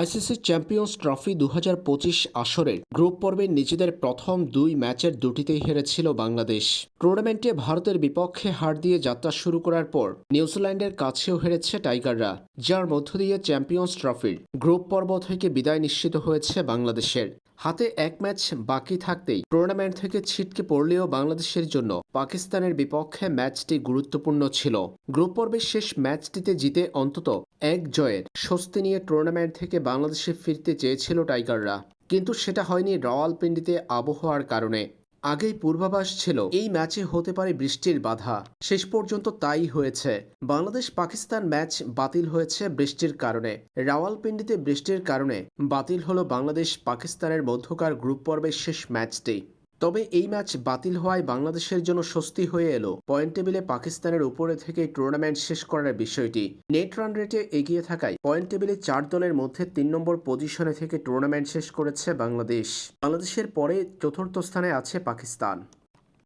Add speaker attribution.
Speaker 1: ICC champions trophy দু আসরের group পর্বে নিজেদের প্রথম দুই ম্যাচের দুটিতেই হেরেছিল বাংলাদেশ। টুর্নামেন্টে ভারতের বিপক্ষে হার দিয়ে যাত্রা শুরু করার পর নিউজিল্যান্ডের কাছেও হেরেছে টাইগাররা, যার মধ্য দিয়ে চ্যাম্পিয়ন্স ট্রফির গ্রুপ পর্ব থেকে বিদায় নিশ্চিত হয়েছে বাংলাদেশের। হাতে এক ম্যাচ বাকি থাকতেই টুর্নামেন্ট থেকে ছিটকে পড়লেও বাংলাদেশের জন্য পাকিস্তানের বিপক্ষে ম্যাচটি গুরুত্বপূর্ণ ছিল। গ্রুপ পর্বের শেষ ম্যাচটিতে জিতে অন্তত এক জয়ের স্বস্তি নিয়ে টুর্নামেন্ট থেকে বাংলাদেশে ফিরতে চেয়েছিল টাইগাররা। কিন্তু সেটা হয়নি রাওয়ালপিন্ডিতে আবহাওয়ার কারণে। আগেই পূর্বাভাস ছিল, এই ম্যাচে হতে পারে বৃষ্টির বাধা। শেষ পর্যন্ত তাই হয়েছে। বাংলাদেশ পাকিস্তান ম্যাচ বাতিল হয়েছে বৃষ্টির কারণে। রাওয়ালপিন্ডিতে বৃষ্টির কারণে বাতিল হলো বাংলাদেশ পাকিস্তানের মধ্যকার গ্রুপ পর্বের শেষ ম্যাচটি। তবে এই ম্যাচ বাতিল হওয়ায় বাংলাদেশের জন্য স্বস্তি হয়ে এলো। পয়েন্ট টেবিলে পাকিস্তানের উপরে থেকে টুর্নামেন্ট শেষ করার বিষয়টি। নেট রান রেটে এগিয়ে থাকায় পয়েন্ট টেবিলে চার দলের মধ্যে তিন নম্বর পজিশনে থেকে টুর্নামেন্ট শেষ করেছে বাংলাদেশ। বাংলাদেশের পরে চতুর্থ স্থানে আছে পাকিস্তান।